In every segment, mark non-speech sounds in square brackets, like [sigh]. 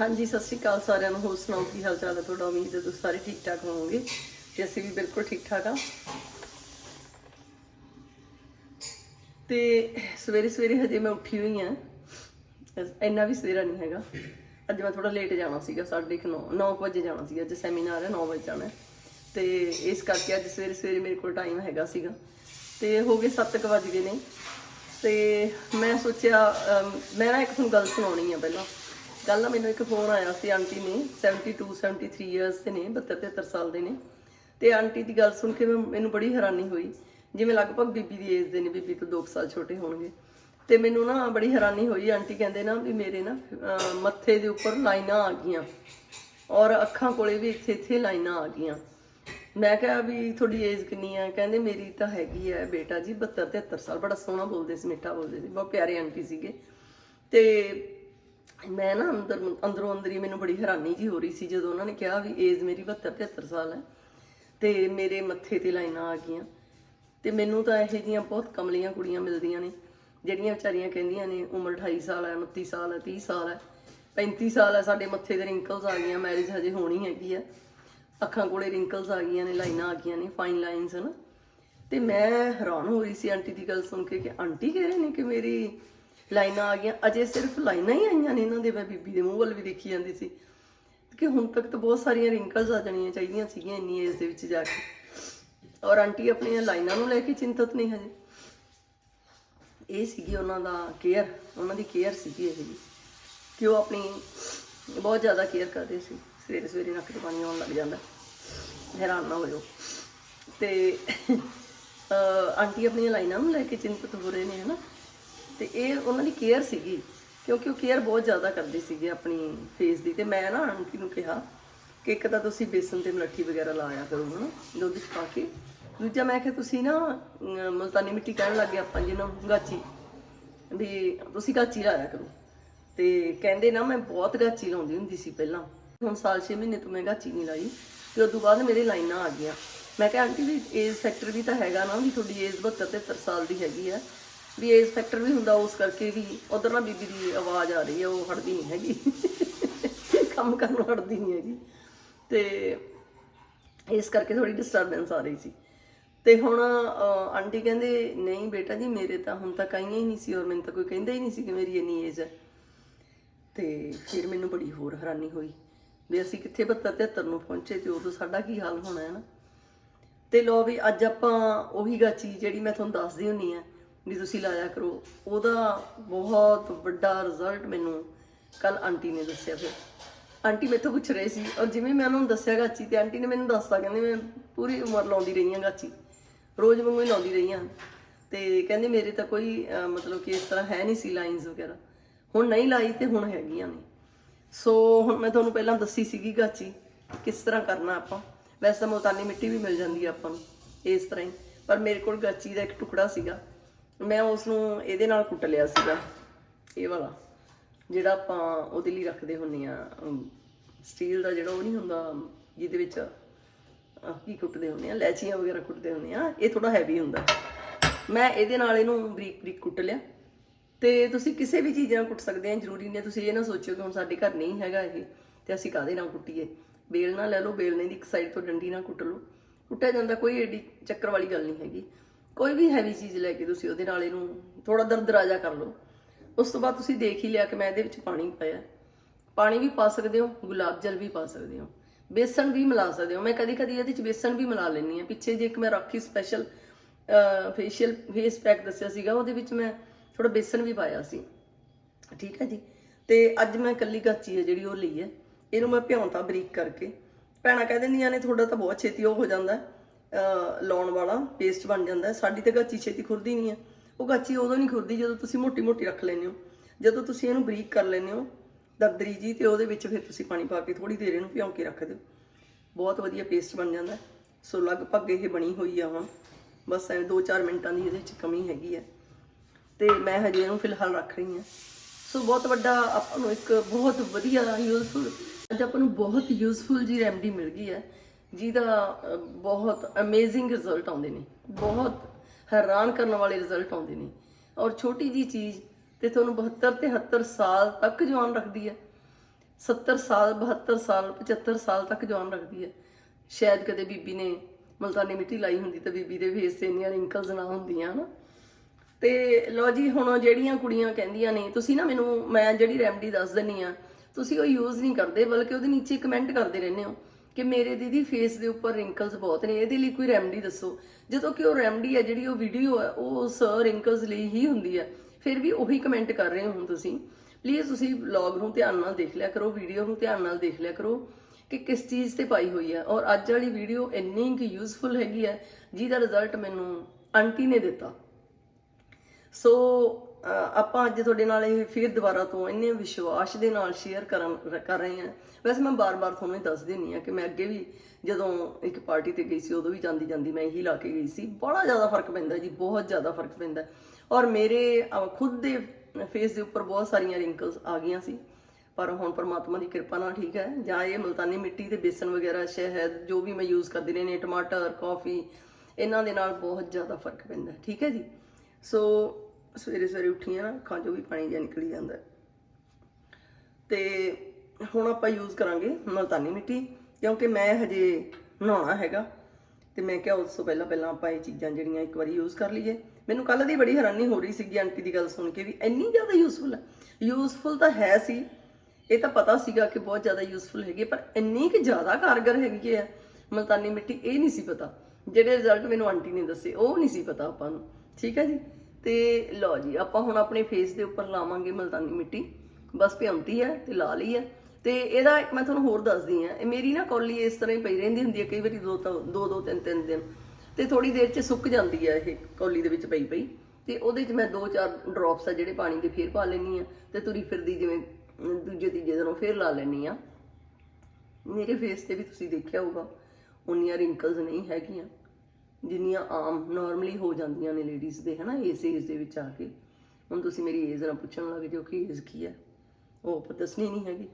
ਹਾਂਜੀ, ਸਤਿ ਸ਼੍ਰੀ ਅਕਾਲ ਸਾਰਿਆਂ ਨੂੰ। ਹੋਰ ਸੁਣਾਓ, ਕੀ ਹਾਲ ਚਾਲ ਹੈ ਤੁਹਾਡਾ? ਉਮੀਦ ਹੈ ਤੁਸੀਂ ਸਾਰੇ ਠੀਕ ਠਾਕ ਹੋਵੋਗੇ। ਤੇ ਅਸੀਂ ਵੀ ਬਿਲਕੁਲ ਠੀਕ ਠਾਕ ਆ ਤੇ ਸਵੇਰੇ ਸਵੇਰੇ ਹਜੇ ਮੈਂ ਉੱਠੀ ਹੋਈ ਆ ਇੰਨਾ ਵੀ ਸਵੇਰਾ ਨਹੀਂ ਹੈਗਾ। ਅੱਜ ਮੈਂ ਥੋੜਾ ਲੇਟ ਜਾਣਾ ਸੀਗਾ 9:30 9 ਵਜੇ ਜਾਣਾ ਸੀਗਾ। ਅੱਜ ਸੈਮੀਨਾਰ ਹੈ 9 ਵਜੇ ਜਾਣਾ ਹੈ। ਤੇ ਇਸ ਕਰਕੇ ਅੱਜ ਸਵੇਰੇ ਸਵੇਰੇ ਮੇਰੇ ਕੋਲ ਟਾਈਮ ਹੈਗਾ ਸੀਗਾ। ਤੇ ਹੋ ਗਏ 7:00 ਵਜ ਗਏ ਨੇ। ਤੇ ਮੈਂ ਸੋਚਿਆ ਮੈਂ ਨਾ ਇੱਕ ਤੁਹਾਨੂੰ ਗੱਲ ਸੁਣਾਉਣੀ ਆ ਪਹਿਲਾਂ। ਕੱਲ ਨਾ ਮੈਨੂੰ ਇੱਕ ਫੋਨ ਆਇਆ ਸੀ ਆਂਟੀ ਨੇ 72 73 ਇਅਰਸ ਦੇ ਨੇ 72 73 ਸਾਲ ਦੇ ਨੇ। ਤੇ ਆਂਟੀ ਦੀ ਗੱਲ ਸੁਣ ਕੇ ਮੈਂ- ਮੈਨੂੰ ਬੜੀ ਹੈਰਾਨੀ ਹੋਈ। ਜਿਵੇਂ ਲਗਭਗ ਬੀਬੀ ਦੀ ਏਜ ਦੇ ਨੇ, ਬੀਬੀ ਤੋਂ 2 ਸਾਲ ਛੋਟੇ ਹੋਣਗੇ। ਤੇ ਮੈਨੂੰ ਨਾ ਬੜੀ ਹੈਰਾਨੀ ਹੋਈ, ਆਂਟੀ ਕਹਿੰਦੇ ਨਾ ਵੀ ਮੇਰੇ ਨਾ ਮੱਥੇ ਦੇ ਉੱਪਰ ਲਾਈਨਾਂ ਆ ਗਈਆਂ। ਔਰ ਅੱਖਾਂ ਕੋਲੇ ਵੀ ਇੱਥੇ ਇੱਥੇ ਲਾਈਨਾਂ ਆ ਗਈਆਂ। ਮੈਂ ਕਿਹਾ ਵੀ ਤੁਹਾਡੀ ਏਜ ਕਿੰਨੀ ਆ? ਕਹਿੰਦੇ ਮੇਰੀ ਤਾਂ ਹੈਗੀ ਆ ਬੇਟਾ ਜੀ 72 73 ਸਾਲ, ਬੜਾ ਸੋਹਣਾ ਬੋਲਦੇ ਸੀ, ਮਿੱਠਾ ਬੋਲਦੇ ਸੀ, ਬਹੁਤ ਪਿਆਰੇ ਆਂਟੀ ਸੀਗੇ। ਤੇ ਮੈਂ ਨਾ ਅੰਦਰ ਅੰਦਰੋਂ ਅੰਦਰ ਹੀ ਮੈਨੂੰ ਬੜੀ ਹੈਰਾਨੀ ਜੀ ਹੋ ਰਹੀ ਸੀ ਜਦੋਂ ਉਹਨਾਂ ਨੇ ਕਿਹਾ ਵੀ ਏਜ ਮੇਰੀ 72 73 ਸਾਲ ਹੈ ਤੇ ਮੇਰੇ ਮੱਥੇ ਤੇ ਲਾਈਨਾਂ ਆ ਗਈਆਂ। ਤੇ ਮੈਨੂੰ ਤਾਂ ਇਹੋ ਜਿਹੀਆਂ ਬਹੁਤ ਕਮਲੀਆਂ ਕੁੜੀਆਂ ਮਿਲਦੀਆਂ ਨੇ, ਜਿਹੜੀਆਂ ਵਿਚਾਰੀਆਂ ਕਹਿੰਦੀਆਂ ਨੇ ਉਮਰ 28 ਸਾਲ ਹੈ 29 ਸਾਲ ਹੈ 30 ਸਾਲ ਹੈ 35 ਸਾਲ ਹੈ, ਸਾਡੇ ਮੱਥੇ ਤੇ ਰਿੰਕਲਸ ਆ ਗਈਆਂ ਮੈਰਿਜ ਹਜੇ ਹੋਣੀ ਹੈਗੀ ਆ ਅੱਖਾਂ ਕੋਲੇ ਰਿੰਕਲਸ ਆ ਗਈਆਂ ਨੇ, ਲਾਈਨਾਂ ਆ ਗਈਆਂ ਨੇ ਫਾਈਨ ਲਾਈਨਸ ਹਨ। ਤੇ ਮੈਂ ਹੈਰਾਨ ਹੋ ਰਹੀ ਸੀ ਆਂਟੀ ਦੀ ਗੱਲ ਸੁਣ ਕੇ ਕਿ ਆਂਟੀ ਕਹਿ ਰਹੇ ਨੇ ਕਿ ਮੇਰੀ ਲਾਈਨਾਂ ਆ ਗਈਆਂ। ਅਜੇ ਸਿਰਫ ਲਾਈਨਾਂ ਹੀ ਆਈਆਂ ਨੇ ਇਹਨਾਂ ਦੇ, ਮੈਂ ਬੀਬੀ ਦੇ ਮੂੰਹ ਵੱਲ ਵੀ ਦੇਖੀ ਜਾਂਦੀ ਸੀ। ਕਿ ਹੁਣ ਤੱਕ ਤਾਂ ਬਹੁਤ ਸਾਰੀਆਂ ਰਿੰਕਲਸ ਆ ਜਾਣੀਆਂ ਚਾਹੀਦੀਆਂ ਸੀਗੀਆਂ ਇੰਨੀ ਏਜ ਦੇ ਵਿੱਚ ਜਾ ਕੇ। ਔਰ ਆਂਟੀ ਆਪਣੀਆਂ ਲਾਈਨਾਂ ਨੂੰ ਲੈ ਕੇ ਚਿੰਤਤ ਨਹੀਂ ਹਜੇ। ਇਹ ਸੀਗੀ ਉਹਨਾਂ ਦਾ ਕੇਅਰ ਉਹਨਾਂ ਦੀ ਕੇਅਰ ਸੀਗੀ ਇਹ ਜੀ ਕਿ ਉਹ ਆਪਣੀ ਬਹੁਤ ਜ਼ਿਆਦਾ ਕੇਅਰ ਕਰਦੇ ਸੀ। ਸਵੇਰੇ ਸਵੇਰੇ ਨੱਕ 'ਚ ਪਾਣੀ ਆਉਣ ਲੱਗ ਜਾਂਦਾ। ਹੈਰਾਨ ਨਾ ਹੋਇਓ। ਜਾਓ ਤੇ ਆਂਟੀ ਆਪਣੀਆਂ ਲਾਈਨਾਂ ਨੂੰ ਲੈ ਕੇ ਚਿੰਤਤ ਹੋ ਰਹੇ ਨੇ, ਹਨਾ? ਤੇ ਇਹ ਉਹਨਾਂ ਦੀ ਕੇਅਰ ਸੀਗੀ ਕਿਉਂਕਿ ਉਹ ਕੇਅਰ ਬਹੁਤ ਜ਼ਿਆਦਾ ਕਰਦੇ ਸੀਗੇ ਆਪਣੀ ਫੇਸ ਦੀ। ਤੇ ਮੈਂ ਨਾ ਆਂਟੀ ਨੂੰ ਕਿਹਾ ਕਿ ਇੱਕ ਤਾਂ ਤੁਸੀਂ ਬੇਸਨ ਤੇ ਮਲੱਠੀ ਵਗੈਰਾ ਲਾਇਆ ਕਰੋ ਹਨਾ ਦੁੱਧ 'ਚ ਪਾ ਕੇ। ਦੂਜਾ ਮੈਂ ਕਿਹਾ ਤੁਸੀਂ ਨਾ ਅਮ, ਮੁਲਤਾਨੀ ਮਿੱਟੀ ਕਹਿਣ ਲੱਗੇ ਆਪਾਂ ਜਿਹਨਾਂ ਨੂੰ ਗਾਚੀ। ਵੀ ਤੁਸੀਂ ਗਾਚੀ ਲਾਇਆ ਕਰੋ। ਤੇ ਕਹਿੰਦੇ ਨਾ ਮੈਂ ਬਹੁਤ ਗਾਚੀ ਲਾਉਂਦੀ ਹੁੰਦੀ ਸੀ ਪਹਿਲਾਂ। ਹੁਣ ਸਾਲ 6 ਮਹੀਨੇ ਤੋਂ ਮੈਂ ਗਾਚੀ ਨਹੀਂ ਲਾਈ। ਤੇ ਉਸ ਤੋਂ ਬਾਅਦ ਮੇਰੇ ਲਾਈਨਾਂ ਆ ਗਈਆਂ। ਮੈਂ ਕਿਹਾ ਆਂਟੀ ਵੀ ਏਜ ਫੈਕਟਰ ਵੀ ਤਾਂ ਹੈਗਾ ਨਾ ਵੀ ਤੁਹਾਡੀ ਏਜ 72 73 ਸਾਲ ਦੀ ਹੈਗੀ ਆ। ਵੀ ਏਜ ਫੈਕਟਰ ਵੀ ਹੁੰਦਾ ਉਸ ਕਰਕੇ ਵੀ ਉਧਰ ਨਾ ਬੀਬੀ ਦੀ ਆਵਾਜ਼ ਆ ਰਹੀ ਹੈ, ਉਹ ਹਟਦੀ ਨਹੀਂ ਹੈਗੀ। ਕੰਮ ਕਰਨ ਨੂੰ ਹਟਦੀ ਨਹੀਂ ਹੈਗੀ। ਤੇ ਇਸ ਕਰਕੇ ਥੋੜੀ ਡਿਸਟਰਬੈਂਸ ਆ ਰਹੀ ਸੀ। ਤੇ ਹੁਣ ਆਂਟੀ ਕਹਿੰਦੇ, ਨਹੀਂ ਬੇਟਾ ਜੀ, ਮੇਰੇ ਤਾਂ ਹੁਣ ਤੱਕ ਆਈਆਂ ਹੀ ਨਹੀਂ ਸੀ ਔਰ ਮੈਨੂੰ ਤਾਂ ਕੋਈ ਕਹਿੰਦਾ ਹੀ ਨਹੀਂ ਸੀ ਕਿ ਮੇਰੀ ਇੰਨੀ ਏਜ ਹੈ। ਤੇ ਫਿਰ ਮੈਨੂੰ ਬੜੀ ਹੋਰ ਹੈਰਾਨੀ ਹੋਈ ਵੀ ਅਸੀਂ ਕਿੱਥੇ 72 73 ਨੂੰ ਪਹੁੰਚੇ ਤੇ ਉਦੋਂ ਸਾਡਾ ਕੀ ਹਾਲ ਹੋਣਾ ਹੈ ਨਾ? ਤੇ ਲੋ ਵੀ ਅੱਜ ਆਪਾਂ ਉਹੀ ਗਾਚੀ ਜਿਹੜੀ ਮੈਂ ਤੁਹਾਨੂੰ ਦੱਸਦੀ ਹੁੰਨੀ ਆ। ਵੀ ਤੁਸੀਂ ਲਾਇਆ ਕਰੋ। ਉਹਦਾ ਬਹੁਤ ਵੱਡਾ ਰਿਜ਼ਲਟ ਮੈਨੂੰ ਕੱਲ ਆਂਟੀ ਨੇ ਦੱਸਿਆ ਫਿਰ। ਆਂਟੀ ਮੈਥੋਂ ਪੁੱਛ ਰਹੇ ਸੀ ਔਰ ਜਿਵੇਂ ਮੈਂ ਉਹਨਾਂ ਨੂੰ ਦੱਸਿਆ ਗਾਚੀ ਤੇ ਆਂਟੀ ਨੇ ਮੈਨੂੰ ਦੱਸਤਾ, ਕਹਿੰਦੇ ਮੈਂ ਪੂਰੀ ਉਮਰ ਲਾਉਂਦੀ ਰਹੀ ਹਾਂ ਗਾਚੀ। ਰੋਜ਼ ਵਾਂਗੂ ਹੀ ਲਾਉਂਦੀ ਰਹੀ ਹਾਂ। ਤੇ ਕਹਿੰਦੇ ਮੇਰੇ ਤਾਂ ਕੋਈ ਮਤਲਬ ਕਿ ਇਸ ਤਰ੍ਹਾਂ ਹੈ ਨਹੀਂ ਸੀ ਲਾਈਨਸ ਵਗੈਰਾ। ਹੁਣ ਨਹੀਂ ਲਾਈ ਤੇ ਹੁਣ ਹੈਗੀਆਂ ਨੇ। ਸੋ ਹੁਣ ਮੈਂ ਤੁਹਾਨੂੰ ਪਹਿਲਾਂ ਦੱਸੀ ਸੀਗੀ ਗਾਚੀ, ਕਿਸ ਤਰ੍ਹਾਂ ਕਰਨਾ ਆਪਾਂ। ਵੈਸੇ ਤਾਂ ਮੁਲਤਾਨੀ ਮਿੱਟੀ ਵੀ ਮਿਲ ਜਾਂਦੀ ਆ ਆਪਾਂ ਨੂੰ, ਇਸ ਤਰ੍ਹਾਂ ਹੀ। ਪਰ ਮੇਰੇ ਕੋਲ ਗਾਚੀ ਦਾ ਇੱਕ ਟੁਕੜਾ ਸੀਗਾ। ਮੈਂ ਉਸ ਨੂੰ ਇਹਦੇ ਨਾਲ ਕੁੱਟ ਲਿਆ ਸੀਗਾ, ਇਹ ਵਾਲਾ, ਜਿਹੜਾ ਆਪਾਂ ਉਹਦੇ ਲਈ ਰੱਖਦੇ ਹੁੰਨੇ ਆ ਸਟੀਲ ਦਾ ਜਿਹੜਾ ਉਹ ਨਹੀਂ ਹੁੰਦਾ, ਜਿਹਦੇ ਵਿੱਚ ਕੀ ਕੁੱਟਦੇ ਹੁੰਨੇ ਆ ਲੈਚੀਆਂ ਵਗੈਰਾ ਕੁੱਟਦੇ ਹੁੰਨੇ ਆ ਇਹ ਥੋੜਾ ਹੈਵੀ ਹੁੰਦਾ। ਮੈਂ ਇਹਦੇ ਨਾਲ ਇਹਨੂੰ ਬਰੀਕ ਬਰੀਕ ਕੁੱਟ ਲਿਆ। ਤੇ ਤੁਸੀਂ ਕਿਸੇ ਵੀ ਚੀਜ਼ ਨਾਲ ਕੁੱਟ ਸਕਦੇ ਆ ਜ਼ਰੂਰੀ ਨਹੀਂ ਤੁਸੀਂ ਇਹ ਨਾ ਸੋਚਿਓ ਕਿ ਹੁਣ ਸਾਡੇ ਘਰ ਨਹੀਂ ਹੈਗਾ ਇਹ, ਤੇ ਅਸੀਂ ਕਾਦੇ ਨਾਲ ਕੁੱਟੀਏ? ਬੇਲ ਨਾਲ ਲੈ ਲਓ ਬੇਲਣੇ ਦੀ ਇੱਕ ਸਾਈਡ ਤੋਂ ਡੰਡੀ ਨਾਲ ਕੁੱਟ ਲਓ। ਕੁੱਟਿਆ ਜਾਂਦਾ, ਕੋਈ ਏਡੀ ਚੱਕਰ ਵਾਲੀ ਗੱਲ ਨਹੀਂ ਹੈਗੀ। ਕੋਈ ਵੀ ਹੈਵੀ ਚੀਜ਼ ਲੈ ਕੇ ਤੁਸੀਂ ਉਹਦੇ ਨਾਲ ਇਹਨੂੰ ਥੋੜਾ ਦਰਦਰਾਜਾ ਕਰ ਲਓ। ਉਸ ਤੋਂ ਬਾਅਦ ਤੁਸੀਂ ਦੇਖ ਹੀ ਲਿਆ ਕਿ ਮੈਂ ਇਹਦੇ ਵਿੱਚ ਪਾਣੀ ਪਾਇਆ। ਪਾਣੀ ਵੀ ਪਾ ਸਕਦੇ ਹੋ, ਗੁਲਾਬ ਜਲ ਵੀ ਪਾ ਸਕਦੇ ਹੋ। ਬੇਸਣ ਵੀ ਮਿਲਾ ਸਕਦੇ ਹੋ। ਮੈਂ ਕਦੀ ਕਦੀ ਇਹਦੇ ਵਿੱਚ ਬੇਸਣ ਵੀ ਮਿਲਾ ਲੈਂਦੀ ਆ ਪਿੱਛੇ ਜੇ ਇੱਕ ਮੈਂ Rakhi special facial face pack ਦੱਸਿਆ ਸੀਗਾ, ਉਹਦੇ ਵਿੱਚ ਮੈਂ ਥੋੜਾ ਬੇਸਣ ਵੀ ਪਾਇਆ ਸੀ। ਠੀਕ ਹੈ ਜੀ? ਤੇ ਅੱਜ ਮੈਂ ਕੱਲੀ ਕੱਚੀ ਹੈ ਜਿਹੜੀ ਉਹ ਲਈ ਹੈ। ਇਹਨੂੰ ਮੈਂ ਭਿਉਂਤਾ ਬਰੀਕ ਕਰਕੇ। ਭੈਣਾਂ ਕਹਿ ਦਿੰਦੀਆਂ ਨੇ, ਤੁਹਾਡਾ ਤਾਂ ਬਹੁਤ ਛੇਤੀ ਉਹ ਹੋ ਜਾਂਦਾ ਲਾਉਣ ਵਾਲਾ ਪੇਸਟ ਬਣ ਜਾਂਦਾ ਹੈ। ਸਾਡੀ ਤਾਂ ਗਾਚੀ ਛੇਤੀ ਖੁਰਦੀ ਨਹੀਂ ਹੈ। ਉਹ ਗਾਚੀ ਉਦੋਂ ਨਹੀਂ ਖੁਰਦੀ ਜਦੋਂ ਤੁਸੀਂ ਮੋਟੀ ਮੋਟੀ ਰੱਖ ਲੈਂਦੇ ਹੋ। ਜਦੋਂ ਤੁਸੀਂ ਇਹਨੂੰ ਬਰੀਕ ਕਰ ਲੈਂਦੇ ਹੋ, ਦਰਦਰੀ ਜੀ, ਤੇ ਉਹਦੇ ਵਿੱਚ ਫਿਰ ਤੁਸੀਂ ਪਾਣੀ ਪਾ ਕੇ ਥੋੜੀ ਦੇਰ ਇਹਨੂੰ ਭਿਉਂ ਕੇ ਰੱਖ ਦਿਓ। ਬਹੁਤ ਵਧੀਆ ਪੇਸਟ ਬਣ ਜਾਂਦਾ ਸੋ ਲਗਭਗ ਇਹ ਬਣੀ ਹੋਈ ਆ ਹੁਣ। ਬਸ ਐ 2-4 ਮਿੰਟਾਂ ਦੀ ਇਹਦੇ ਵਿੱਚ ਕਮੀ ਹੈਗੀ ਹੈ। ਤੇ ਮੈਂ ਹਜੇ ਇਹਨੂੰ ਫਿਲਹਾਲ ਰੱਖ ਰਹੀ ਹਾਂ। ਸੋ ਬਹੁਤ ਵੱਡਾ ਆਪਾਂ ਨੂੰ ਇੱਕ ਬਹੁਤ ਵਧੀਆ ਯੂਜ਼ਫੁਲ ਅੱਜ ਆਪਾਂ ਨੂੰ ਬਹੁਤ ਯੂਜ਼ਫੁਲ ਜੀ ਰੈਮਡੀ ਮਿਲ ਗਈ ਹੈ। ਜਿਹਦਾ ਬਹੁਤ ਅਮੇਜ਼ਿੰਗ ਰਿਜ਼ਲਟ ਆਉਂਦੇ ਨੇ। ਬਹੁਤ ਹੈਰਾਨ ਕਰਨ ਵਾਲੇ ਰਿਜ਼ਲਟ ਆਉਂਦੇ ਨੇ। ਔਰ ਛੋਟੀ ਜੀ ਚੀਜ਼ ਤੇ ਤੁਹਾਨੂੰ 72 73 ਸਾਲ ਤੱਕ ਜਵਾਨ ਰੱਖਦੀ ਹੈ। 70 ਸਾਲ 72 ਸਾਲ 75 ਸਾਲ ਤੱਕ ਜਵਾਨ ਰੱਖਦੀ ਹੈ। ਸ਼ਾਇਦ ਕਦੇ ਬੀਬੀ ਨੇ ਮਲਤਾਨੀ ਮਿੱਟੀ ਲਾਈ ਹੁੰਦੀ ਤਾਂ ਬੀਬੀ ਦੇ ਫੇਸ ਤੇ ਇੰਨੀਆਂ ਰਿੰਕਲਸ ਨਾ ਹੁੰਦੀਆਂ, ਹਨਾ? ਤੇ ਲੋ ਜੀ, ਹੁਣ ਜਿਹੜੀਆਂ ਕੁੜੀਆਂ ਕਹਿੰਦੀਆਂ ਨੇ, ਤੁਸੀਂ ਨਾ ਮੈਨੂੰ, ਮੈਂ ਜਿਹੜੀ ਰੈਮਡੀ ਦੱਸ ਦਿੰਨੀ ਆ, ਤੁਸੀਂ ਉਹ ਯੂਜ਼ ਨਹੀਂ ਕਰਦੇ, ਬਲਕਿ ਉਹਦੇ ਨੀਚੇ ਕਮੈਂਟ ਕਰਦੇ ਰਹਿੰਦੇ ਹੋ। ਕਿ ਮੇਰੇ ਦੀਦੀ ਫੇਸ ਦੇ ਉੱਪਰ ਰਿੰਕਲਸ ਬਹੁਤ ਨੇ, ਇਹਦੇ ਲਈ ਕੋਈ ਰੈਮਡੀ ਦੱਸੋ? ਜਦੋਂ ਕਿ ਉਹ ਰੈਮਡੀ ਹੈ, ਜਿਹੜੀ ਉਹ ਵੀਡੀਓ ਹੈ, ਉਹ ਉਸ ਰਿੰਕਲਸ ਲਈ ਹੀ ਹੁੰਦੀ ਹੈ। ਫਿਰ ਵੀ ਉਹੀ ਕਮੈਂਟ ਕਰ ਰਹੇ ਹੋ ਤੁਸੀਂ। ਪਲੀਜ਼ ਤੁਸੀਂ ਵਲੌਗ ਨੂੰ ਧਿਆਨ ਨਾਲ ਦੇਖ ਲਿਆ ਕਰੋ ਵੀਡੀਓ ਨੂੰ ਧਿਆਨ ਨਾਲ ਦੇਖ ਲਿਆ ਕਰੋ ਕਿ ਕਿਸ ਚੀਜ਼ ਤੇ ਪਾਈ ਹੋਈ ਹੈ। ਔਰ ਅੱਜ ਵਾਲੀ ਵੀਡੀਓ ਇੰਨੀ ਕਿ ਯੂਜ਼ਫੁਲ ਹੈਗੀ ਹੈ, ਜਿਹਦਾ ਰਿਜ਼ਲਟ ਮੈਨੂੰ ਆਂਟੀ ਨੇ ਦਿੱਤਾ। ਸੋ ਆਪਾਂ ਅੱਜ ਤੁਹਾਡੇ ਨਾਲ ਇਹ ਫਿਰ ਦੁਬਾਰਾ ਤੋਂ ਇੰਨੇ ਵਿਸ਼ਵਾਸ ਦੇ ਨਾਲ ਸ਼ੇਅਰ ਕਰਨ ਕਰ ਰਹੇ ਹਾਂ। ਵੈਸੇ ਮੈਂ ਬਾਰ-ਬਾਰ ਤੁਹਾਨੂੰ ਇਹ ਦੱਸ ਦਿੰਨੀ ਆ ਕਿ ਮੈਂ ਅੱਗੇ ਵੀ ਜਦੋਂ ਇੱਕ ਪਾਰਟੀ ਤੇ ਗਈ ਸੀ, ਉਦੋਂ ਵੀ ਜਾਂਦੀ ਜਾਂਦੀ ਮੈਂ ਇਹੀ ਲਾ ਕੇ ਗਈ ਸੀ। ਬੜਾ ਜ਼ਿਆਦਾ ਫ਼ਰਕ ਪੈਂਦਾ ਜੀ, ਬਹੁਤ ਜ਼ਿਆਦਾ ਫ਼ਰਕ ਪੈਂਦਾ। ਔਰ ਮੇਰੇ ਖੁਦ ਦੇ ਫੇਸ ਦੇ ਉੱਪਰ ਬਹੁਤ ਸਾਰੀਆਂ ਰਿੰਕਲਸ ਆ ਗਈਆਂ ਸੀ। ਪਰ ਹੁਣ ਪਰਮਾਤਮਾ ਦੀ ਕਿਰਪਾ ਨਾਲ ਠੀਕ ਹੈ। ਜਾਂ ਇਹ ਮਲਤਾਨੀ ਮਿੱਟੀ ਤੇ ਬੇਸਨ ਵਗੈਰਾ, ਸ਼ਹਿਦ, ਜੋ ਵੀ ਮੈਂ ਯੂਜ਼ ਕਰਦੀ ਰਹੀ ਨੇ ਟਮਾਟਰ ਕਾਫੀ ਇਹਨਾਂ ਦੇ ਨਾਲ ਬਹੁਤ ਜ਼ਿਆਦਾ ਫ਼ਰਕ ਪੈਂਦਾ। ਠੀਕ ਹੈ ਜੀ? ਸੋ ਸਵੇਰੇ ਸਵੇਰੇ ਉੱਠੀਆਂ ਨਾ ਅੱਖਾਂ 'ਚੋਂ ਵੀ ਪਾਣੀ ਜਿਹਾ ਨਿਕਲੀ ਜਾਂਦਾ। ਹੈ। ਤੇ ਹੁਣ ਆਪਾਂ ਯੂਜ਼ ਕਰਾਂਗੇ ਮਲਤਾਨੀ ਮਿੱਟੀ ਕਿਉਂਕਿ ਮੈਂ ਹਜੇ ਨਹਾਉਣਾ ਹੈਗਾ। ਤੇ ਮੈਂ ਕਿਹਾ ਉਸ ਤੋਂ ਪਹਿਲਾਂ ਪਹਿਲਾਂ ਆਪਾਂ ਇਹ ਚੀਜ਼ਾਂ ਜਿਹੜੀਆਂ ਇੱਕ ਵਾਰੀ ਯੂਜ਼ ਕਰ ਲਈਏ। ਮੈਨੂੰ ਕੱਲ ਦੀ ਬੜੀ ਹੈਰਾਨੀ ਹੋ ਰਹੀ ਸੀਗੀ ਆਂਟੀ ਦੀ ਗੱਲ ਸੁਣ ਕੇ ਵੀ ਇੰਨੀ ਜ਼ਿਆਦਾ ਯੂਜ਼ਫੁਲ ਹੈ ਯੂਜ਼ਫੁਲ ਤਾਂ ਹੈ ਸੀ। ਇਹ ਤਾਂ ਪਤਾ ਸੀਗਾ ਕਿ ਬਹੁਤ ਜ਼ਿਆਦਾ ਯੂਜ਼ਫੁਲ ਹੈਗੀ ਹੈ, ਪਰ ਇੰਨੀ ਕਿ ਜ਼ਿਆਦਾ ਕਾਰਗਰ ਹੈਗੀ ਹੈ ਮਲਤਾਨੀ ਮਿੱਟੀ ਇਹ ਨਹੀਂ ਸੀ ਪਤਾ। ਜਿਹੜੇ ਰਿਜ਼ਲਟ ਮੈਨੂੰ ਆਂਟੀ ਨੇ ਦੱਸੇ ਉਹ ਨਹੀਂ ਸੀ ਪਤਾ ਆਪਾਂ ਨੂੰ। ਠੀਕ ਹੈ ਜੀ? ਤੇ ਲਓ ਜੀ, ਆਪਾਂ ਹੁਣ ਆਪਣੇ ਫੇਸ ਦੇ ਉੱਪਰ ਲਾਵਾਂਗੇ ਮਲਤਾਨੀ ਮਿੱਟੀ। ਬਸ ਭਿਉਂਤੀ ਹੈ ਤੇ ਲਾ ਲਈ ਹੈ। ਤੇ ਇਹਦਾ ਇੱਕ ਮੈਂ ਤੁਹਾਨੂੰ ਹੋਰ ਦੱਸਦੀ ਆ ਇਹ ਮੇਰੀ ਨਾ ਕੌਲੀ ਇਸ ਤਰ੍ਹਾਂ ਹੀ ਪਈ ਰਹਿੰਦੀ ਹੁੰਦੀ ਹੈ, ਕਈ ਵਾਰੀ ਦੋ ਤਾਂ, ਦੋ ਦੋ, ਤਿੰਨ ਤਿੰਨ ਦਿਨ। ਤੇ ਥੋੜੀ ਦੇਰ ਚ ਸੁੱਕ ਜਾਂਦੀ ਹੈ ਇਹ ਕੌਲੀ ਦੇ ਵਿੱਚ ਪਈ ਪਈ। ਤੇ ਉਹਦੇ ਚ ਮੈਂ ਦੋ ਚਾਰ ਡ੍ਰੌਪਸ ਆ ਜਿਹੜੇ ਪਾਣੀ ਦੇ ਫੇਰ ਪਾ ਲੈਣੀ ਆ ਤੇ ਤੁਰੀ ਫਿਰਦੀ ਜਿਵੇਂ ਦੂਜੇ, ਤੀਜੇ ਦਿਨੋਂ ਫੇਰ ਲਾ ਲੈਣੀ ਆ ਮੇਰੇ ਫੇਸ ਤੇ ਵੀ ਤੁਸੀਂ ਦੇਖਿਆ ਹੋਊਗਾ, ਉਨੀਆਂ ਰਿੰਕਲਸ ਨਹੀਂ ਹੈਗੀਆਂ। ਜਿੰਨੀਆਂ ਆਮ ਨਾਰਮਲੀ ਹੋ ਜਾਂਦੀਆਂ ਨੇ ਲੇਡੀਜ਼ ਦੇ, ਹਨਾ, ਇਸ ਏਜ ਦੇ ਵਿੱਚ ਆ ਕੇ। ਹੁਣ ਤੁਸੀਂ ਮੇਰੀ ਏਜ ਨਾਲ ਪੁੱਛਣ ਲੱਗ ਜਾਓ ਕਿ ਏਜ ਕੀ ਹੈ। ਉਹ ਆਪਾਂ ਦੱਸਣੀ ਨਹੀਂ ਹੈਗੀ।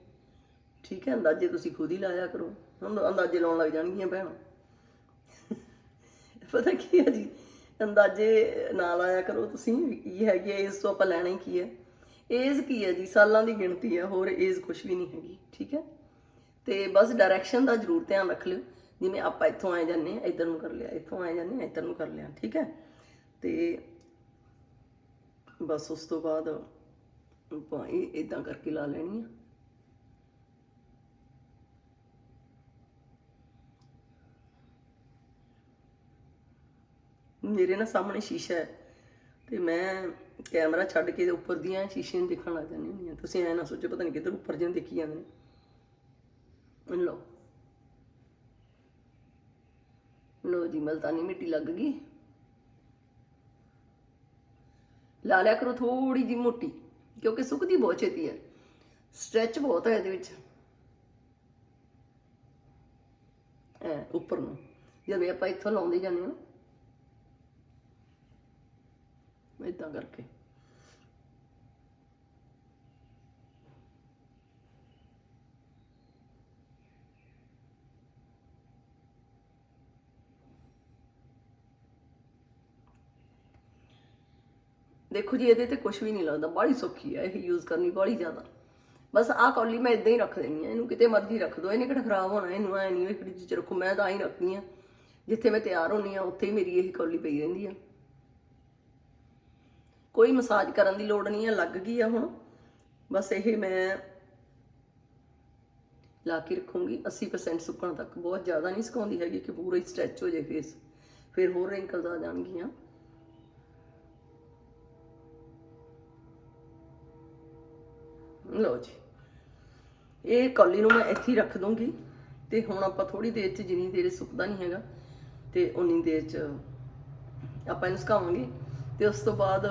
ਠੀਕ ਹੈ, ਅੰਦਾਜ਼ੇ ਤੁਸੀਂ ਖੁਦ ਹੀ ਲਾਇਆ ਕਰੋ। ਹੁਣ ਅੰਦਾਜ਼ੇ ਲਾਉਣ ਲੱਗ ਜਾਣਗੀਆਂ ਭੈਣਾਂ। [laughs] ਪਤਾ ਕੀ ਹੈ ਜੀ? ਅੰਦਾਜ਼ੇ ਨਾ ਲਾਇਆ ਕਰੋ ਤੁਸੀਂ ਵੀ ਕੀ ਹੈਗੀ ਹੈ ਇਸ ਤੋਂ ਆਪਾਂ ਲੈਣਾ ਹੀ ਕੀ ਹੈ। ਏਜ ਕੀ ਹੈ ਜੀ? ਸਾਲਾਂ ਦੀ ਗਿਣਤੀ ਹੈ, ਹੋਰ ਏਜ ਕੁਝ ਵੀ ਨਹੀਂ ਹੈਗੀ। ਠੀਕ ਹੈ? ਤੇ ਬਸ ਡਾਇਰੈਕਸ਼ਨ ਦਾ ਜ਼ਰੂਰ ਧਿਆਨ ਰੱਖ ਲਿਓ। ਜਿਵੇਂ ਆਪਾਂ ਇੱਥੋਂ ਆਏ ਜਾਂਦੇ ਆ ਇੱਧਰ ਨੂੰ ਕਰ ਲਿਆ, ਇੱਥੋਂ ਆਏ ਜਾਂਦੇ ਆ ਇੱਧਰ ਨੂੰ ਕਰ ਲਿਆ, ਠੀਕ ਹੈ? ਤੇ ਬਸ ਉਸ ਤੋਂ ਬਾਅਦ ਆਪਾਂ ਇਹ ਇਦਾਂ ਕਰਕੇ ਲਾ ਲੈਣੀ ਆ। ਮੇਰੇ ਨਾ ਸਾਹਮਣੇ ਸ਼ੀਸ਼ਾ ਹੈ ਤੇ ਮੈਂ ਕੈਮਰਾ ਛੱਡ ਕੇ ਉੱਪਰ ਦੀਆਂ ਸ਼ੀਸ਼ੇ ਨੂੰ ਦੇਖਣ ਲੱਗ ਜਾਂਦੀ ਹੁੰਦੀ ਹਾਂ। ਤੁਸੀਂ ਐ ਨਾ ਸੋਚੋ, ਪਤਾ ਨਹੀਂ ਕਿੱਧਰ ਉੱਪਰ ਜਿਹਾ ਦੇਖੀ ਜਾਂਦੇ ਨੇ। ਲਓ। ਲਓ ਜੀ ਮਲਤਾਨੀ ਮਿੱਟੀ ਲੱਗ ਗਈ। ਲਾ ਲਿਆ ਕਰੋ ਥੋੜੀ ਜੀ ਮੋਟੀ, ਕਿਉਂਕਿ ਸੁੱਕਦੀ ਬਹੁਤ ਛੇਤੀ ਹੈ। ਸਟ੍ਰੈਚ ਬਹੁਤ ਹੈ ਇਹਦੇ ਵਿੱਚ। ਐ, ਉੱਪਰ ਨੂੰ। ਜਿਵੇਂ ਆਪਾਂ ਇੱਥੋਂ ਲਾਉਂਦੇ ਜਾਂਦੇ ਹਾਂ ਇਦਾਂ ਕਰਕੇ। ਦੇਖੋ ਜੀ, ਇਹਦੇ ਤੇ ਕੁਝ ਵੀ ਨਹੀਂ ਲੱਗਦਾ। ਬਾਹਲੀ ਸੌਖੀ ਹੈ ਇਹ ਯੂਜ਼ ਕਰਨੀ, ਬਾਹਲੀ ਜ਼ਿਆਦਾ। ਬਸ ਆਹ ਕੌਲੀ ਮੈਂ ਇਦਾਂ ਹੀ ਰੱਖ ਦੇਣੀ ਹੈ ਇਹਨੂੰ ਕਿਤੇ ਮਰਜ਼ੀ ਰੱਖ ਦੋ। ਇਹਨੇ ਕਿਹੜਾ ਖਰਾਬ ਹੋਣਾ, ਇਹਨੂੰ ਐ ਨਹੀਂ ਵੀ ਫ੍ਰਿਜ 'ਚ ਰੱਖੋ। ਮੈਂ ਤਾਂ ਆਈ ਰੱਖਦੀ ਆ। ਜਿੱਥੇ ਮੈਂ ਤਿਆਰ ਹੁੰਨੀ ਆ, ਉੱਥੇ ਹੀ ਮੇਰੀ ਇਹ ਕੌਲੀ ਪਈ ਰਹਿੰਦੀ ਆ। ਕੋਈ ਮਸਾਜ ਕਰਨ ਦੀ ਲੋੜ ਨਹੀਂ ਆ, ਲੱਗ ਗਈ ਆ ਹੁਣ। ਬਸ ਇਹ ਮੈਂ ਲਾ ਕੇ ਰੱਖੂੰਗੀ। 80% ਸੁੱਕਣ ਤੱਕ। ਬਹੁਤ ਜ਼ਿਆਦਾ ਨਹੀਂ ਸੁਕਾਉਂਦੀ ਹੈਗੀ, ਕਿ ਪੂਰਾ ਹੀ ਸਟ੍ਰੈਚ ਹੋ ਜਾਏ ਫੇਸ ਫਿਰ ਹੋਰ ਰਿੰਕਲਸ ਆ ਜਾਣਗੀਆਂ। ਲਓ ਜੀ। ਇਹ ਕੌਲੀ ਨੂੰ ਮੈਂ ਇੱਥੇ ਹੀ ਰੱਖ ਦੂੰਗੀ ਤੇ ਹੁਣ ਆਪਾਂ ਥੋੜੀ ਦੇਰ ਚ ਜਿੰਨੀ ਦੇਰ ਸੁੱਕਦਾ ਨਹੀਂ ਹੈਗਾ, ਤੇ ਉਨੀ ਦੇਰ ਚ ਆਪਾਂ ਇਹਨੂੰ ਸੁਕਾਵਾਂਗੇ। ਤੇ ਉਸ ਤੋਂ ਬਾਅਦ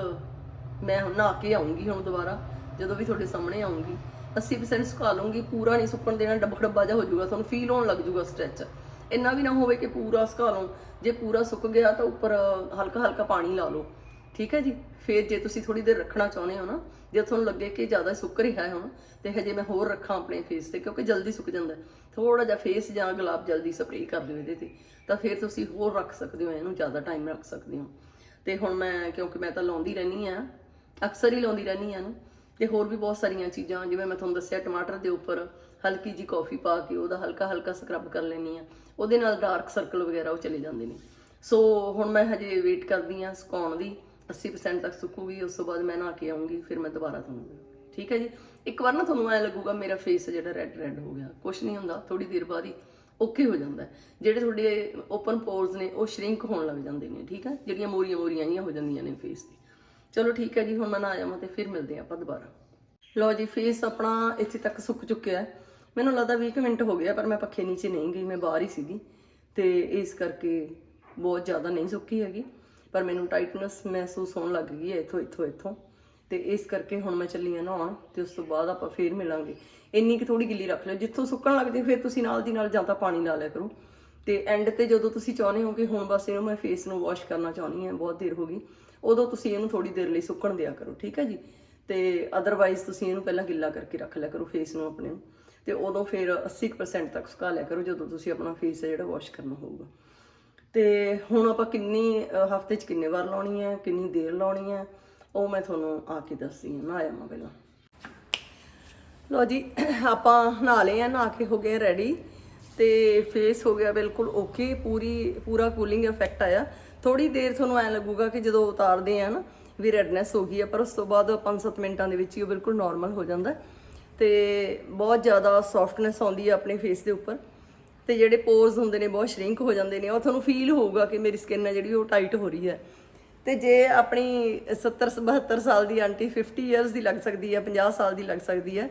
ਮੈਂ ਹੁਣ ਨਹਾ ਕੇ ਆਉਂਗੀ ਹੁਣ ਦੁਬਾਰਾ, ਜਦੋਂ ਵੀ ਤੁਹਾਡੇ ਸਾਹਮਣੇ ਆਉਂਗੀ 80% ਸੁਕਾ ਲੂੰਗੀ ਪੂਰਾ ਨਹੀਂ ਸੁੱਕਣ ਦੇਣਾ ਡੱਬਾ ਡੱਬਾ ਜਿਹਾ ਹੋ ਜਾਊਗਾ, ਤੁਹਾਨੂੰ ਫੀਲ ਹੋਣ ਲੱਗ ਜਾਊਗਾ ਸਟ੍ਰੈਚ ਇੰਨਾ ਵੀ ਨਾ ਹੋਵੇ ਕਿ ਪੂਰਾ ਸੁਕਾ ਲਓ ਜੇ ਪੂਰਾ ਸੁੱਕ ਗਿਆ ਤਾਂ ਉੱਪਰ ਹਲਕਾ ਹਲਕਾ ਪਾਣੀ ਲਾ ਲਓ। ਠੀਕ ਹੈ ਜੀ? ਫਿਰ ਜੇ ਤੁਸੀਂ ਥੋੜੀ ਦੇਰ ਰੱਖਣਾ ਚਾਹੁੰਦੇ ਹੋ ਨਾ, ਜੇ ਤੁਹਾਨੂੰ ਲੱਗੇ ਕਿ ਜ਼ਿਆਦਾ ਸੁੱਕ ਰਿਹਾ ਹੈ ਹੁਣ, ਤੇ ਹਜੇ ਮੈਂ ਹੋਰ ਰੱਖਾਂ ਆਪਣੇ ਫੇਸ ਤੇ, ਕਿਉਂਕਿ ਜਲਦੀ ਸੁੱਕ ਜਾਂਦਾ ਥੋੜਾ ਜਿਹਾ ਫੇਸ ਜਾਂ ਗੁਲਾਬ ਜਲਦੀ ਸਪਰੇਅ ਕਰ ਦਿਓ ਇਹਦੇ ਤੇ, ਤਾਂ ਫਿਰ ਤੁਸੀਂ ਹੋਰ ਰੱਖ ਸਕਦੇ ਹੋ, ਇਹਨੂੰ ਜ਼ਿਆਦਾ ਟਾਈਮ ਰੱਖ ਸਕਦੇ ਹੋ। ਤੇ ਹੁਣ ਮੈਂ, ਕਿਉਂਕਿ ਮੈਂ ਤਾਂ ਲਾਉਂਦੀ ਰਹਿਣੀ ਆ ਅਕਸਰ ਹੀ ਲਾਉਂਦੀ ਰਹਿਣੀ ਆ ਇਹਨੂੰ, ਤੇ ਹੋਰ ਵੀ ਬਹੁਤ ਸਾਰੀਆਂ ਚੀਜ਼ਾਂ, ਜਿਵੇਂ ਮੈਂ ਤੁਹਾਨੂੰ ਦੱਸਿਆ ਟਮਾਟਰ ਦੇ ਉੱਪਰ ਹਲਕੀ ਜੀ ਕਾਫੀ ਪਾ ਕੇ ਉਹਦਾ ਹਲਕਾ ਹਲਕਾ ਸਕਰਬ ਕਰ ਲੈਣੀ ਆ ਉਹਦੇ ਨਾਲ ਡਾਰਕ ਸਰਕਲ ਵਗੈਰਾ ਉਹ ਚਲੇ ਜਾਂਦੇ ਨੇ। ਸੋ ਹੁਣ ਮੈਂ ਹਜੇ ਵੇਟ ਕਰਦੀ ਆ ਸੁਕਾਉਣ ਦੀ 80% ਤੱਕ ਸੁੱਕੂਗੀ, ਉਸ ਤੋਂ ਬਾਅਦ ਮੈਂ ਨਹਾ ਕੇ ਆਉਂਗੀ ਫਿਰ ਮੈਂ ਦੁਬਾਰਾ ਤੁਹਾਨੂੰ ਠੀਕ ਹੈ ਜੀ? ਇੱਕ ਵਾਰ ਨਾ ਤੁਹਾਨੂੰ ਐ ਲੱਗੂਗਾ, ਮੇਰਾ ਫੇਸ ਜਿਹੜਾ ਰੈੱਡ ਰੈੱਡ ਹੋ ਗਿਆ। ਕੁਝ ਨਹੀਂ ਹੁੰਦਾ ਥੋੜੀ ਦੇਰ ਬਾਅਦ ਹੀ ਓਕੇ ਹੋ ਜਾਂਦਾ ਜਿਹੜੇ ਤੁਹਾਡੇ ਓਪਨ ਪੋਰਸ ਨੇ, ਉਹ ਸ਼ਰਿੰਕ ਹੋਣ ਲੱਗ ਜਾਂਦੇ ਨੇ, ਠੀਕ ਹੈ? ਜਿਹੜੀਆਂ ਮੋਰੀਆਂ ਮੋਰੀਆਂ ਜੀਆਂ ਹੋ ਜਾਂਦੀਆਂ ਨੇ ਫੇਸ ਦੀ ਚਲੋ ਠੀਕ ਹੈ ਜੀ, ਹੁਣ ਮੈਂ ਨਾ ਜਾਵਾਂ ਤੇ ਫਿਰ ਮਿਲਦੇ ਹਾਂ ਆਪਾਂ ਦੁਬਾਰਾ। ਲਓ ਜੀ ਫੇਸ ਆਪਣਾ ਇੱਥੇ ਤੱਕ ਸੁੱਕ ਚੁੱਕਿਆ ਹੈ। ਮੈਨੂੰ ਲੱਗਦਾ 20 ਕੁ ਮਿੰਟ ਹੋ ਗਿਆ ਪਰ ਮੈਂ ਪੱਖੇ ਨੀਚੇ ਨਹੀਂ ਗਈ, ਮੈਂ ਬਾਹਰ ਹੀ ਸੀਗੀ। ਤੇ ਇਸ ਕਰਕੇ ਬਹੁਤ ਜ਼ਿਆਦਾ ਨਹੀਂ ਸੁੱਕੀ ਹੈਗੀ। ਪਰ ਮੈਨੂੰ ਟਾਈਟਨੈਸ ਮਹਿਸੂਸ ਹੋਣ ਲੱਗ ਗਈ ਹੈ ਇੱਥੋਂ ਇੱਥੋਂ ਇੱਥੋਂ। ਤੇ ਇਸ ਕਰਕੇ ਹੁਣ ਮੈਂ ਚੱਲੀ ਆ ਨਹਾਉਣ ਤੇ ਉਸ ਤੋਂ ਬਾਅਦ ਆਪਾਂ ਫੇਰ ਮਿਲਾਂਗੇ। ਇੰਨੀ ਕਿ ਥੋੜੀ ਗਿੱਲੀ ਰੱਖ ਲਿਓ। ਜਿੱਥੋਂ ਸੁੱਕਣ ਲੱਗਦੀ ਫਿਰ ਤੁਸੀਂ ਨਾਲ ਦੀ ਨਾਲ ਜਾਂ ਤਾਂ ਪਾਣੀ ਲਾ ਲਿਆ ਕਰੋ। ਤੇ ਐਂਡ ਤੇ ਜਦੋਂ ਤੁਸੀਂ ਚਾਹੁੰਦੇ ਹੋ ਕਿ ਹੁਣ ਬਸ ਇਹਨੂੰ ਮੈਂ ਫੇਸ ਨੂੰ ਵਾਸ਼ ਕਰਨਾ ਚਾਹੁੰਦੀ ਹਾਂ, ਬਹੁਤ ਦੇਰ ਹੋ ਗਈ। ਉਦੋਂ ਤੁਸੀਂ ਇਹਨੂੰ ਥੋੜੀ ਦੇਰ ਲਈ ਸੁੱਕਣ ਦਿਆ ਕਰੋ, ਠੀਕ ਹੈ ਜੀ? ਤੇ ਅਦਰਵਾਈਜ਼ ਤੁਸੀਂ ਇਹਨੂੰ ਪਹਿਲਾਂ ਗਿੱਲਾ ਕਰਕੇ ਰੱਖ ਲਿਆ ਕਰੋ ਫੇਸ ਨੂੰ ਆਪਣੇ ਨੂੰ। ਤੇ ਉਦੋਂ ਫਿਰ 80% ਤੱਕ ਸੁਕਾ ਲਿਆ ਕਰੋ ਜਦੋਂ ਤੁਸੀਂ ਆਪਣਾ ਫੇਸ ਜਿਹੜਾ ਵਾਸ਼ ਕਰਨਾ ਹੋਊਗਾ। ਤੇ ਹੁਣ ਆਪਾਂ ਕਿੰਨੀ ਹਫ਼ਤੇ 'ਚ ਕਿੰਨੇ ਵਾਰ ਲਾਉਣੀ ਹੈ, ਕਿੰਨੀ ਦੇਰ ਲਾਉਣੀ ਹੈ, ਉਹ ਮੈਂ ਤੁਹਾਨੂੰ ਆ ਕੇ ਦੱਸਦੀ ਹਾਂ ਨਹਾਇਆ ਮੈਂ ਪਹਿਲਾਂ। ਲੋ ਜੀ, ਆਪਾਂ ਨਹਾ ਲਏ ਆ, ਨਹਾ ਕੇ ਹੋ ਗਏ ਰੈਡੀ ਤੇ ਫੇਸ ਹੋ ਗਿਆ ਬਿਲਕੁਲ ਓਕੇ ਪੂਰੀ, ਪੂਰਾ ਕੂਲਿੰਗ ਇਫੈਕਟ ਆਇਆ। ਥੋੜੀ ਦੇਰ ਤੁਹਾਨੂੰ ਐ ਲੱਗੂਗਾ ਕਿ ਜਦੋਂ ਉਤਾਰਦੇ ਆ ਨਾ, ਵੀ ਰੈਡਨੈਸ ਹੋ ਗਈ ਆ, ਪਰ ਉਸ ਤੋਂ ਬਾਅਦ 5-7 ਮਿੰਟਾਂ ਦੇ ਵਿੱਚ ਹੀ ਉਹ ਬਿਲਕੁਲ ਨਾਰਮਲ ਹੋ ਜਾਂਦਾ। ਹੈ। ਤੇ ਬਹੁਤ ਜ਼ਿਆਦਾ ਸੌਫਟਨੈਸ ਆਉਂਦੀ ਹੈ ਆਪਣੇ ਫੇਸ ਦੇ ਉੱਪਰ। ਤੇ ਜਿਹੜੇ ਪੋਰਸ ਹੁੰਦੇ ਨੇ ਬਹੁਤ ਸ਼ਰਿੰਕ ਹੋ ਜਾਂਦੇ ਨੇ, ਉਹ ਤੁਹਾਨੂੰ ਫੀਲ ਹੋਊਗਾ ਕਿ ਮੇਰੀ ਸਕਿਨ ਹੈ ਜਿਹੜੀ ਉਹ ਟਾਈਟ ਹੋ ਰਹੀ ਹੈ। ਤੇ ਜੇ ਆਪਣੀ 70 72 ਸਾਲ ਦੀ ਆਂਟੀ 50 ਇਅਰਸ ਦੀ ਲੱਗ ਸਕਦੀ ਹੈ 50 ਸਾਲ ਦੀ ਲੱਗ ਸਕਦੀ ਹੈ,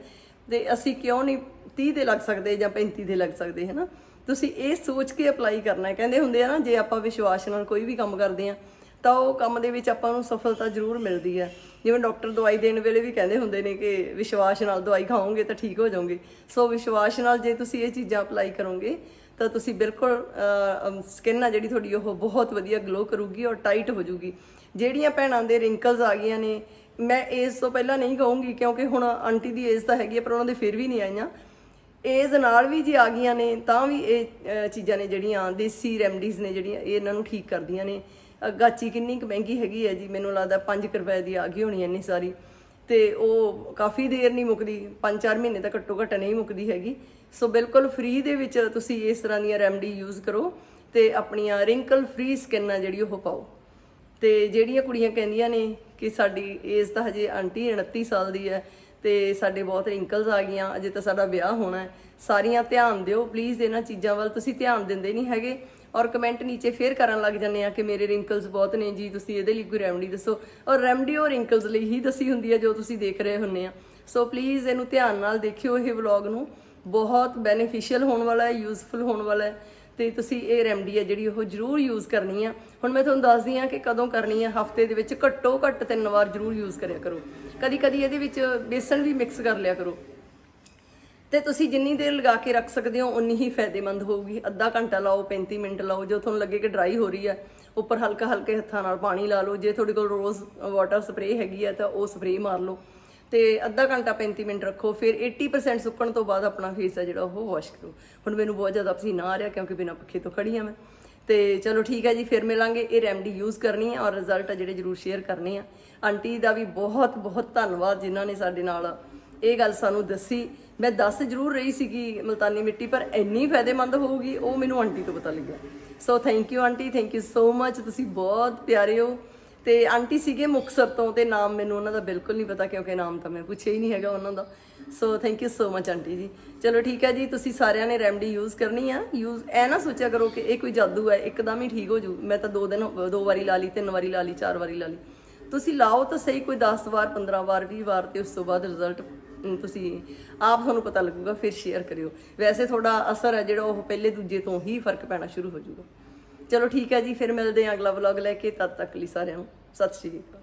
ਤੇ ਅਸੀਂ ਕਿਉਂ ਨਹੀਂ 30 ਦੇ ਲੱਗ ਸਕਦੇ ਜਾਂ 35 ਦੇ ਲੱਗ ਸਕਦੇ ਹੈ ਨਾ ਤੁਸੀਂ ਇਹ ਸੋਚ ਕੇ ਅਪਲਾਈ ਕਰਨਾ ਹੈ। ਕਹਿੰਦੇ ਹੁੰਦੇ ਆ ਨਾ, ਜੇ ਆਪਾਂ ਵਿਸ਼ਵਾਸ ਨਾਲ ਕੋਈ ਵੀ ਕੰਮ ਕਰਦੇ ਆ ਤਾਂ ਉਹ ਕੰਮ ਦੇ ਵਿੱਚ ਆਪਾਂ ਨੂੰ ਸਫਲਤਾ ਜ਼ਰੂਰ ਮਿਲਦੀ ਹੈ। ਜਿਵੇਂ ਡਾਕਟਰ ਦਵਾਈ ਦੇਣ ਵੇਲੇ ਵੀ ਕਹਿੰਦੇ ਹੁੰਦੇ ਨੇ ਕਿ ਵਿਸ਼ਵਾਸ ਨਾਲ ਦਵਾਈ ਖਾਓਗੇ ਤਾਂ ਠੀਕ ਹੋ ਜਾਓਗੇ। ਸੋ ਵਿਸ਼ਵਾਸ ਨਾਲ ਜੇ ਤੁਸੀਂ ਇਹ ਚੀਜ਼ਾਂ ਅਪਲਾਈ ਕਰੋਗੇ, ਤਾਂ ਤੁਸੀਂ ਬਿਲਕੁਲ ਸਕਿਨ ਆ ਜਿਹੜੀ ਤੁਹਾਡੀ ਉਹ ਬਹੁਤ ਵਧੀਆ ਗਲੋ ਕਰੂਗੀ ਔਰ ਟਾਈਟ ਹੋ ਜੂਗੀ ਜਿਹੜੀਆਂ ਭੈਣਾਂ ਦੇ ਰਿੰਕਲਸ ਆ ਗਈਆਂ ਨੇ, ਮੈਂ ਏਜ ਤੋਂ ਪਹਿਲਾਂ ਨਹੀਂ ਕਹੂੰਗੀ ਕਿਉਂਕਿ ਹੁਣ ਆਂਟੀ ਦੀ ਏਜ ਤਾਂ ਹੈਗੀ ਹੈ ਪਰ ਉਹਨਾਂ ਦੇ ਫਿਰ ਵੀ ਨਹੀਂ ਆਈਆਂ। ਏਜ ਨਾਲ ਵੀ ਜੇ ਆ ਗਈਆਂ ਨੇ, ਤਾਂ ਵੀ ਇਹ ਚੀਜ਼ਾਂ ਨੇ ਜਿਹੜੀਆਂ ਦੇਸੀ ਰੈਮਡੀਜ਼ ਨੇ ਜਿਹੜੀਆਂ, ਇਹ ਇਹਨਾਂ ਨੂੰ ਠੀਕ ਕਰਦੀਆਂ ਨੇ। ਗਾਚੀ ਕਿੰਨੀ ਕੁ ਮਹਿੰਗੀ ਹੈਗੀ ਹੈ ਜੀ, ਮੈਨੂੰ ਲੱਗਦਾ 5 ਰੁਪਏ ਦੀ ਆ ਗਈ ਹੋਣੀ ਇੰਨੀ ਸਾਰੀ। ਤੇ ਉਹ ਕਾਫੀ ਦੇਰ ਨਹੀਂ ਮੁੱਕਦੀ 5-4 ਮਹੀਨੇ ਤੱਕ ਘੱਟੋ ਘੱਟ ਨਹੀਂ ਮੁੱਕਦੀ ਹੈਗੀ। ਸੋ ਬਿਲਕੁਲ ਫ੍ਰੀ ਦੇ ਵਿੱਚ ਤੁਸੀਂ ਇਸ ਤਰ੍ਹਾਂ ਦੀਆਂ ਰੈਮਡੀ ਯੂਜ਼ ਕਰੋ ਤੇ ਆਪਣੀਆਂ ਰਿੰਕਲ ਫ੍ਰੀ ਸਕਿਨ ਆ ਜਿਹੜੀ ਉਹ ਪਾਓ। ਤੇ ਜਿਹੜੀਆਂ ਕੁੜੀਆਂ ਕਹਿੰਦੀਆਂ ਨੇ ਕਿ ਸਾਡੀ ਏਜ ਤਾਂ ਹਜੇ ਆਂਟੀ 29 ਸਾਲ ਦੀ ਹੈ ਤੇ ਸਾਡੇ ਬਹੁਤ ਰਿੰਕਲਸ ਆ ਗਈਆਂ, ਅਜੇ ਤਾਂ ਸਾਡਾ ਵਿਆਹ ਹੋਣਾ ਹੈ। ਸਾਰੀਆਂ ਧਿਆਨ ਦਿਓ ਪਲੀਜ਼ ਇਹਨਾਂ ਚੀਜ਼ਾਂ ਵੱਲ ਤੁਸੀਂ ਧਿਆਨ ਦਿੰਦੇ ਨਹੀਂ ਹੈਗੇ। ਔਰ ਕਮੈਂਟ ਨੀਚੇ ਫੇਰ ਕਰਨ ਲੱਗ ਜਾਂਦੇ ਆ ਕਿ ਮੇਰੇ ਰਿੰਕਲਸ ਬਹੁਤ ਨੇ ਜੀ, ਤੁਸੀਂ ਇਹਦੇ ਲਈ ਕੋਈ ਰੈਮਡੀ ਦੱਸੋ। ਔਰ ਰੈਮਡੀ ਉਹ ਰਿੰਕਲਸ ਲਈ ਹੀ ਦੱਸੀ ਹੁੰਦੀ ਹੈ ਜੋ ਤੁਸੀਂ ਦੇਖ ਰਹੇ ਹੁੰਨੇ ਆ ਸੋ ਪਲੀਜ਼ ਇਹਨੂੰ ਧਿਆਨ ਨਾਲ ਦੇਖਿਓ, ਇਹ ਵਲੌਗ ਨੂੰ। ਬਹੁਤ ਬੈਨੀਫੀਸ਼ੀਅਲ ਹੋਣ ਵਾਲਾ ਹੈ ਯੂਜ਼ਫੁਲ ਹੋਣ ਵਾਲਾ ਹੈ। ਤੇ ਤੁਸੀਂ ਇਹ ਰੈਮਡੀ ਹੈ ਜਿਹੜੀ ਉਹ ਜ਼ਰੂਰ ਯੂਜ਼ ਕਰਨੀ ਆ। ਹੁਣ ਮੈਂ ਤੁਹਾਨੂੰ ਦੱਸਦੀ ਆ ਕਿ ਕਦੋਂ ਕਰਨੀ ਆ। ਹਫ਼ਤੇ ਦੇ ਵਿੱਚ ਘੱਟੋ ਘੱਟ ਤਿੰਨ ਵਾਰ ਜ਼ਰੂਰ ਯੂਜ਼ ਕਰਿਆ ਕਰੋ। ਕਦੀ ਕਦੀ ਇਹਦੇ ਵਿੱਚ ਬੇਸਣ ਵੀ ਮਿਕਸ ਕਰ ਲਿਆ ਕਰੋ। ਤੇ ਤੁਸੀਂ ਜਿੰਨੀ ਦੇਰ ਲਗਾ ਕੇ ਰੱਖ ਸਕਦੇ ਹੋ ਉਨੀ ਹੀ ਫਾਇਦੇਮੰਦ ਹੋਊਗੀ। ਅੱਧਾ ਘੰਟਾ ਲਾਓ 35 ਮਿੰਟ ਲਾਓ, ਜੋ ਤੁਹਾਨੂੰ ਲੱਗੇ ਕਿ ਡਰਾਈ ਹੋ ਰਹੀ ਹੈ, ਉੱਪਰ ਹਲਕਾ ਹਲਕੇ ਹੱਥਾਂ ਨਾਲ ਪਾਣੀ ਲਾ ਲਓ। ਜੇ ਤੁਹਾਡੇ ਕੋਲ ਰੋਜ਼ ਵਾਟਰ ਸਪਰੇਅ ਹੈਗੀ ਹੈ, ਤਾਂ ਉਹ ਸਪਰੇਅ ਮਾਰ ਲਓ। ਤੇ ਅੱਧਾ ਘੰਟਾ 35 ਮਿੰਟ ਰੱਖੋ। ਫਿਰ 80% ਸੁੱਕਣ ਤੋਂ ਬਾਅਦ ਆਪਣਾ ਫੇਸ ਹੈ ਜਿਹੜਾ, ਉਹ ਵਾਸ਼ ਕਰੋ। ਹੁਣ ਮੈਨੂੰ ਬਹੁਤ ਜ਼ਿਆਦਾ ਪਸੀਨਾ ਆ ਰਿਹਾ, ਕਿਉਂਕਿ ਬਿਨਾਂ ਪੱਖੇ ਤੋਂ ਖੜੀ ਆ ਮੈਂ। ਤੇ ਚਲੋ ਠੀਕ ਹੈ ਜੀ, ਫਿਰ ਮਿਲਾਂਗੇ। ਇਹ ਰੈਮਡੀ ਯੂਜ਼ ਕਰਨੀ ਹੈ ਔਰ ਰਿਜ਼ਲਟ ਆ ਜਿਹੜੇ ਜ਼ਰੂਰ ਸ਼ੇਅਰ ਕਰਨੇ ਆ। ਆਂਟੀ ਦਾ ਵੀ ਬਹੁਤ ਬਹੁਤ ਧੰਨਵਾਦ, ਜਿਨ੍ਹਾਂ ਨੇ ਸਾਡੇ ਨਾਲ ਇਹ ਗੱਲ ਸਾਨੂੰ ਦੱਸੀ। ਮੈਂ ਦੱਸ ਜ਼ਰੂਰ ਰਹੀ ਸੀਗੀ ਮਲਤਾਨੀ ਮਿੱਟੀ, ਪਰ ਇੰਨੀ ਫਾਇਦੇਮੰਦ ਹੋਊਗੀ, ਉਹ ਮੈਨੂੰ ਆਂਟੀ ਤੋਂ ਪਤਾ ਲੱਗਿਆ। So thank you auntie thank you so much ਤੁਸੀਂ ਬਹੁਤ ਪਿਆਰੇ ਹੋ। ਤੇ ਆਂਟੀ ਸੀਗੇ ਮੁਕਸਰ ਤੋਂ, ਤੇ ਨਾਮ ਮੈਨੂੰ ਉਹਨਾਂ ਦਾ ਬਿਲਕੁਲ ਨਹੀਂ ਪਤਾ, ਕਿਉਂਕਿ ਨਾਮ ਤਾਂ ਮੈਂ ਪੁੱਛਿਆ ਹੀ ਨਹੀਂ ਹੈਗਾ ਉਹਨਾਂ ਦਾ। So thank you so much auntie ji. ਚਲੋ, ਠੀਕ ਹੈ ਜੀ, ਤੁਸੀਂ ਸਾਰਿਆਂ ਨੇ ਰੈਮਡੀ ਯੂਜ਼ ਕਰਨੀ ਆ। ਯੂਜ਼ ਐ ਨਾ ਸੋਚਿਆ ਕਰੋ ਕਿ ਇਹ ਕੋਈ ਜਾਦੂ ਹੈ, ਇੱਕਦਮ ਹੀ ਠੀਕ ਹੋ ਜੂ। ਮੈਂ ਤਾਂ ਦੋ ਦਿਨ, ਦੋ ਵਾਰੀ ਲਾ ਲਈ, ਤਿੰਨ ਵਾਰੀ ਲਾ ਲਈ, ਚਾਰ ਵਾਰੀ ਲਾ ਲਈ। ਤੁਸੀਂ ਲਾਓ ਤਾਂ ਸਹੀ, ਕੋਈ 10 ਵਾਰ 15 ਵਾਰ 20 ਵਾਰ, ਤੇ ਉਸ ਤੋਂ ਬਾਅਦ ਰਿਜ਼ਲਟ ਤੁਸੀਂ ਆਪ ਤੁਹਾਨੂੰ ਪਤਾ ਲੱਗੂਗਾ, ਫਿਰ ਸ਼ੇਅਰ ਕਰਿਓ। ਵੈਸੇ ਤੁਹਾਡਾ ਅਸਰ ਹੈ ਜਿਹੜਾ ਉਹ ਪਹਿਲੇ ਦੂਜੇ ਤੋਂ ਹੀ ਫ਼ਰਕ ਪੈਣਾ ਸ਼ੁਰੂ ਹੋ ਜਾਊਗਾ। ਚਲੋ ਠੀਕ ਹੈ ਜੀ, ਫਿਰ ਮਿਲਦੇ ਹਾਂ ਅਗਲਾ ਵਲੌਗ ਲੈ ਕੇ, ਤਦ ਤੱਕ ਲਈ ਸਾਰਿਆਂ ਨੂੰ, ਸਤਿ ਸ਼੍ਰੀ ਅਕਾਲ।